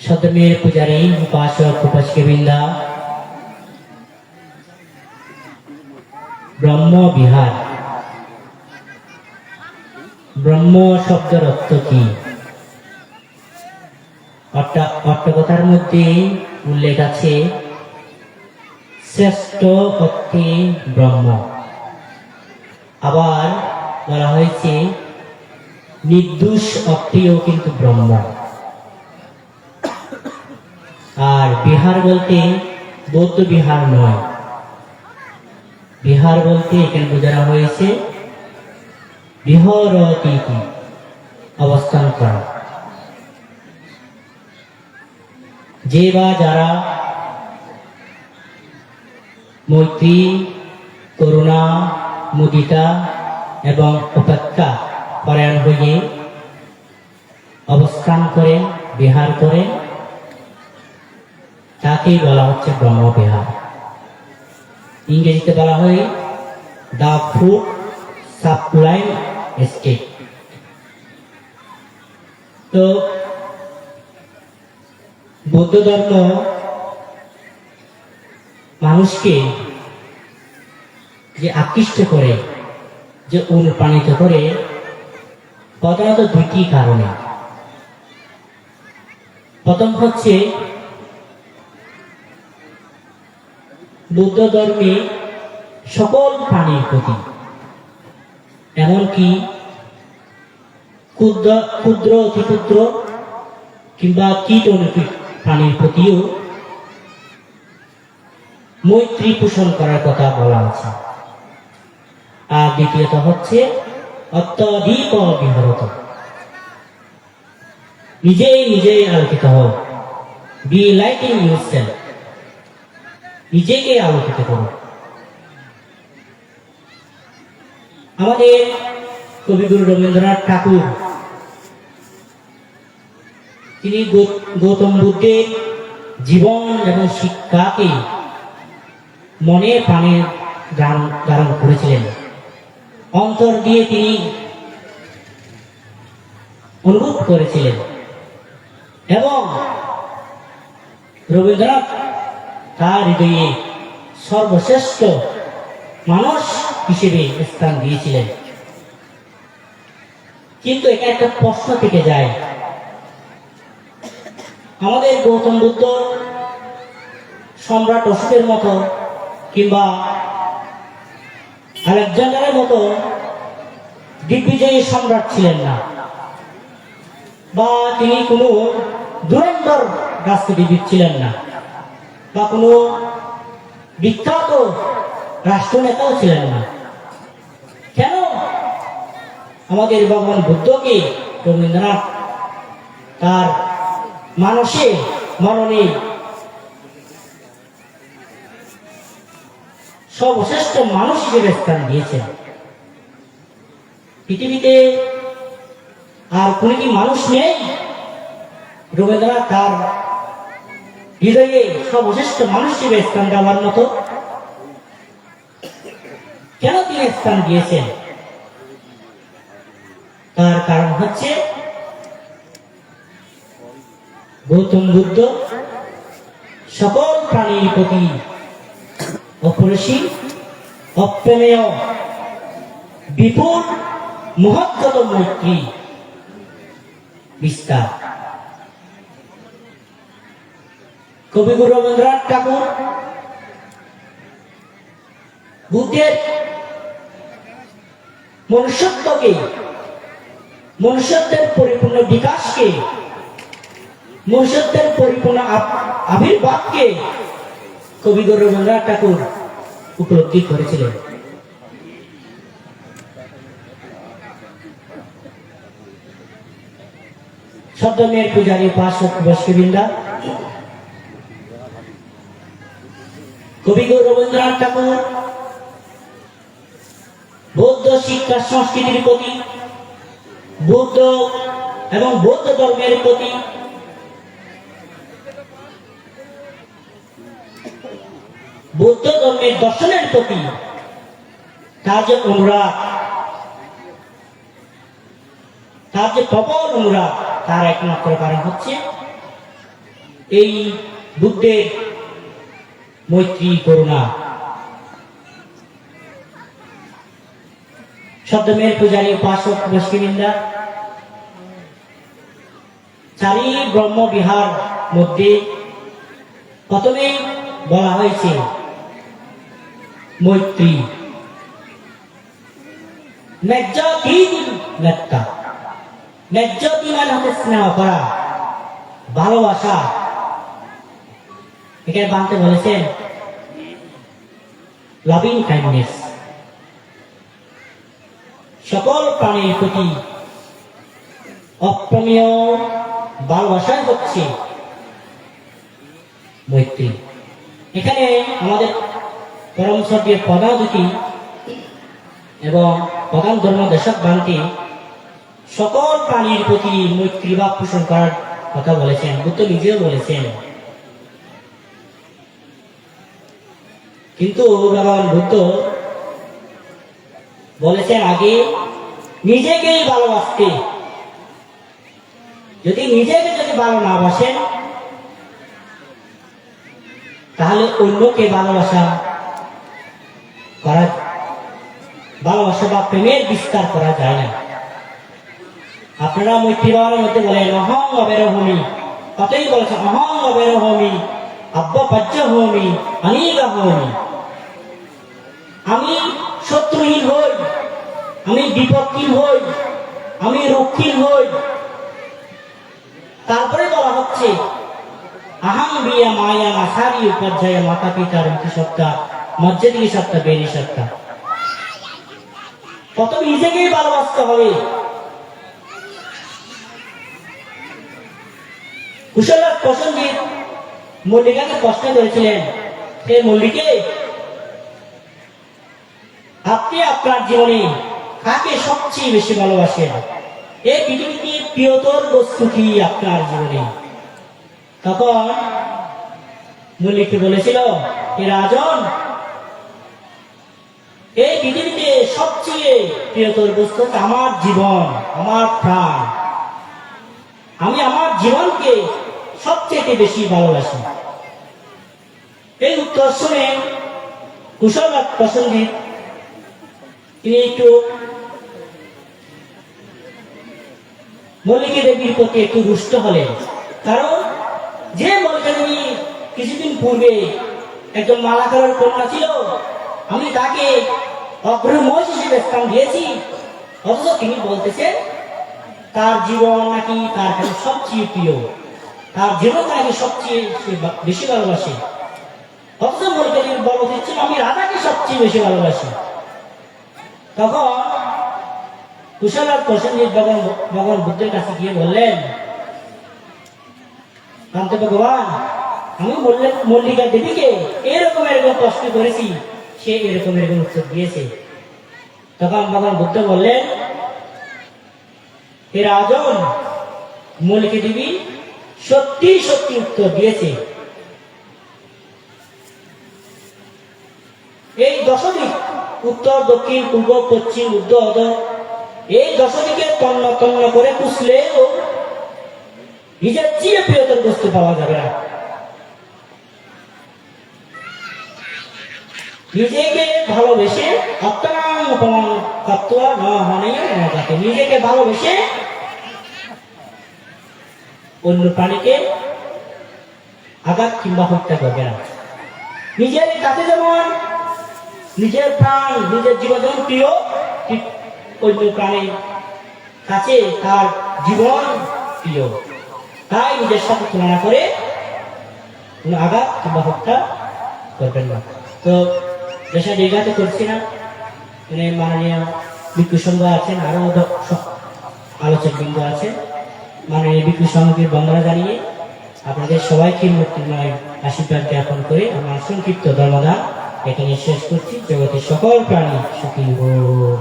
সদমের পূজারী উপাসক ব্রহ্ম বিহার। ব্রহ্ম শব্দের অর্থ কি? অট্টা- অট্টকথার মধ্যে উল্লেখ আছে, শ্রেষ্ঠ অর্থে ব্রহ্ম। আবার বলা হয়েছে, নির্দোষ অর্থেও কিন্তু ব্রহ্ম। আর বিহার বলতে বৌদ্ধ বিহার নয়। বিহার বলতে এখানে বোঝানো হয়েছে, বিহরতীতি অবস্থান করা। যে বা যারা মৈত্রী, করুণা, মুদিতা এবং উপেক্ষা পরায়ণ হয়ে অবস্থান করে, বিহার করে তাকেই বলা হচ্ছে ব্রহ্মবিহার। ইংরেজিতে বলা হয় দ্য ফুড সাপ্লাইম স্টেট। তো বৌদ্ধ ধর্ম মানুষকে যে আকৃষ্ট করে, যে অনুপ্রাণিত করে, প্রধানত দুইটি কারণে। প্রথম হচ্ছে বৌদ্ধ ধর্মে সকল প্রাণীর প্রতি। এমনকি ক্ষুদ্র ক্ষুদ্র অতি ক্ষুদ্র কিংবা কীট অনুকীট প্রাণীর প্রতিও মৈত্রী পোষণ করার কথা বলা আছে আর দ্বিতীয়ত হচ্ছে অত্যধিক বিহরত নিজেই নিজেই আলোকিত হোক বি লাইটিং ইউর সেলফ নিজেকে আলোকিত করো। আমাদের কবিগুরু রবীন্দ্রনাথ ঠাকুর, তিনি গৌতম বুদ্ধের জীবন এবং শিক্ষাকে মনে প্রাণে ধারণ করেছিলেন। অন্তর দিয়ে তিনি অনুভব করেছিলেন এবং রবীন্দ্রনাথ তার হৃদয়ে সর্বশ্রেষ্ঠ মানুষ হিসেবে স্থান দিয়েছিলেন। কিন্তু এটা একটা প্রশ্ন থেকে যায়। আমাদের গৌতম বুদ্ধ সম্রাট অশোকের মতো কিংবা আলেকজান্ডারের মতো দিগ্বিজয়ী সম্রাট ছিলেন না। বা তিনি কোনো দুরন্তর রাষ্ট্রবিদ ছিলেন না। বা কোনো বিখ্যাত রাষ্ট্রনেতাও ছিলেন না। কেন? আমাদের ভগবান বুদ্ধকে রবীন্দ্রনাথ তার মানসে মননে সর্বশ্রেষ্ঠ মানুষ হিসেবে স্থান দিয়েছেন। পৃথিবীতে আর কোন কি মানুষ নেই? রবীন্দ্রনাথ তার হৃদয়ে সর্বশ্রেষ্ঠ মানুষ হিসেবে স্থান দেওয়ার মতো। কেন তিনি স্থান দিয়েছেন? তার কারণ হচ্ছে গৌতম বুদ্ধ সকল প্রাণীর প্রতি অপরিসীম, অপ্রেমেয়, বিপুল মহৎগত মৈত্রী বিস্তার। কবিগুরু রবীন্দ্রনাথ ঠাকুর, বুদ্ধের মনুষ্যত্বকে, মনুষ্যত্বের পরিপূর্ণ বিকাশকে, মনুষ্যত্বের পরিপূর্ণ আবির্ভাবকে কবিগুরু রবীন্দ্রনাথ ঠাকুর উপলব্ধি করেছিলেন। সপ্তমের পূজারী উপাসক বৈষ্ণবৃন্দা কবিগুরু রবীন্দ্রনাথ ঠাকুর, বৌদ্ধ শিক্ষা সংস্কৃতির প্রতি, বৌদ্ধ এবং বৌদ্ধ ধর্মের প্রতি বৌদ্ধ ধর্মের দর্শনের প্রতি তার যে অনুরাগ, তার যে প্রবল অনুরাগ, তার একমাত্র কারণ হচ্ছে এই বুদ্ধের মৈত্রী করুণা। শব্দমের পূজারী উপাসক মুসলিমিন্দা চারি ব্রহ্ম বিহার মধ্যে প্রথমে বলা হয়েছে, মৈত্রী। মেত্তা ন্যায্যতি মানে হচ্ছে স্নেহ করা। ভালোবাসা। এখানে বানতে বলেছেন লাভিং কাইন্ডনেস সকল প্রাণীর প্রতি অপ্রমেয় ভালোবাসাই হচ্ছে মৈত্রী। এখানে আমাদের পরম সর্বের প্রধান দুটি এবং প্রধান ধর্ম দেশক বান্তি সকল প্রাণীর প্রতি মৈত্রী ভাব পোষণ করার কথা বলেছেন, বুদ্ধ নিজেও বলেছেন। কিন্তু ভগবান বুদ্ধ বলেছেন আগে নিজেকেই ভালোবাসতে। যদি নিজেকে যদি ভালো না বাসেন, তাহলে অন্যকে ভালোবাসা করা ভালোবাসা বা প্রেমের বিস্তার করা যায় না। আপনারা মৈত্রী বাবার মধ্যে বলেন, অহং অবের হমি কতই বলেছেন, অহং অবের হমি আব্বা পাজ্য হমি। অনিগা হমি আমি শত্রুহীন হই, আমি বিপত্তিহীন হই, আমি রক্ষীন হই। তারপরে বলা হচ্ছে, আহাম বিয়া মায়া মাসারি উপাধ্যায় মাতা পিতার মৃত্যু সত্তা মজ্জাদিকে সত্তা বেরি সত্তা। প্রথম নিজেকেই ভালোবাসতে হবে। কুশলার প্রসঙ্গিত মল্লিকাকে প্রশ্ন করেছিলেন, হে মল্লিকে আপনার জীবনে কাকে সবচেয়ে বেশি ভালোবাসেন? এই পৃথিবীতে প্রিয়তর বস্তু কি আপনার জীবনে। তখন মল্লিককে বলেছিল, হে রাজন, এই পৃথিবীতে সবচেয়ে প্রিয়তর বস্তু আমার জীবন, আমার প্রাণ। আমি আমার জীবনকে সবচেয়ে বেশি ভালোবাসি। এই উত্তর শুনে কুশল প্রসঙ্গিত একটু মল্লিকা দেবীর প্রতি একটু রুষ্ট হলেন কারণ যে মল্লিকা দেবী কিছুদিন পূর্বে একজন মালাকারের কন্যা ছিল, আমি তাকে অগ্রময় হিসেবে স্থান দিয়েছি, অথচ তিনি বলতেছেন, তার জীবন নাকি তার কাছে সবচেয়ে প্রিয়, তার জীবন নাকি সবচেয়ে বেশি ভালোবাসে। অথচ মল্লিকা দেবী বল দিচ্ছেন আমি রাধাকে সবচেয়ে বেশি ভালোবাসি। তখন কুশলার প্রসেনজিৎ ভগবান ভগবান বুদ্ধের কাছে গিয়ে বললেন, কান্ত ভগবান, আমি বললেন মল্লিকা দেবীকে এরকম এরকম প্রশ্ন করেছি, সে এরকম এরকম উত্তর দিয়েছে। তখন ভগবান বুদ্ধ বললেন, হে রাজন, মল্লিকা দেবী সত্যি সত্যি উত্তর দিয়েছে এই দশদিক উত্তর, দক্ষিণ, পূর্ব, পশ্চিম, উত্তর এই দশদিকে তন্ন তন্ন করে পুষলেও নিজের চেয়ে প্রিয়তর বস্তু পাওয়া যাবে না। নিজেকে ভালোবেসে অত্যাং অপমান কাতুয়া ন হনে যাতে নিজেকে ভালোবেসে অন্য প্রাণীকে আঘাত কিংবা হত্যা করবে না। নিজের কাছে যেমন নিজের প্রাণ, নিজের জীবন প্রিয়, ঠিক অন্য কাছে তার জীবন প্রিয়। তাই নিজের সাথে তুলনা করে কোনো আঘাত কিংবা হত্যা করবেন না। তো দেশে দীর্ঘাতে করছি না মানে মাননীয় বিক্ষু সংঘ আছেন, আরও আলোচক বৃন্দ আছেন। মাননীয় বিক্ষু সংঘের বন্দনা জানিয়ে আপনাদের সবাইকে মূর্তিময় আশীর্বাদ জ্ঞাপন করে আমার সংক্ষিপ্ত ধর্মদান এখানে শেষ করছি। জগতের সকল প্রাণী সুখী হোক